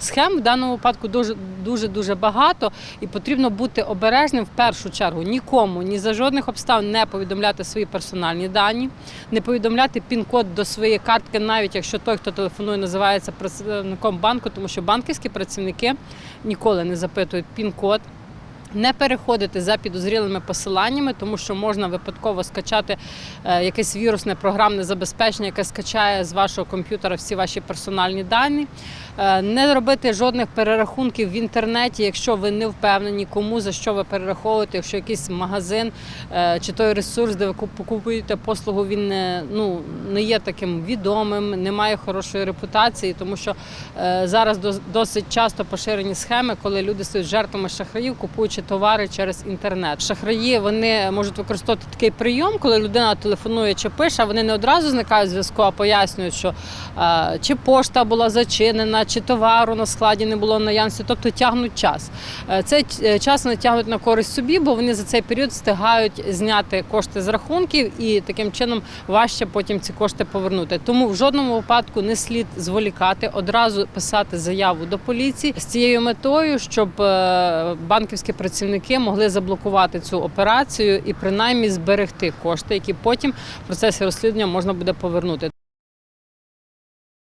Схем в даному випадку дуже дуже дуже багато, і потрібно бути обережним в першу чергу. Нікому ні за жодних обставин не повідомляти свої персональні дані, не повідомляти пін-код до своєї картки, навіть якщо той, хто телефонує, називається працівником банку, тому що банківські працівники ніколи не запитують пін-код. Не переходити за підозрілими посиланнями, тому що можна випадково скачати е, якесь вірусне програмне забезпечення, яке скачає з вашого комп'ютера всі ваші персональні дані. Е, Не робити жодних перерахунків в інтернеті, якщо ви не впевнені, кому за що ви перераховуєте, якщо якийсь магазин е, чи той ресурс, де ви куп- купуєте послугу, він не, ну, не є таким відомим, не має хорошої репутації, тому що зараз дос- досить часто поширені схеми, коли люди стають жертвами шахраїв, купуючи товари через інтернет. Шахраї вони можуть використовувати такий прийом, коли людина телефонує чи пише, вони не одразу зникають зв'язку, а пояснюють, що е, чи пошта була зачинена, чи товару на складі не було в наявності, тобто тягнуть час. Е, Цей е, час вони тягнуть на користь собі, бо вони за цей період встигають зняти кошти з рахунків і таким чином важче потім ці кошти повернути. Тому в жодному випадку не слід зволікати, одразу писати заяву до поліції з цією метою, щоб е, банківські працівники могли заблокувати цю операцію і принаймні зберегти кошти, які потім в процесі розслідування можна буде повернути.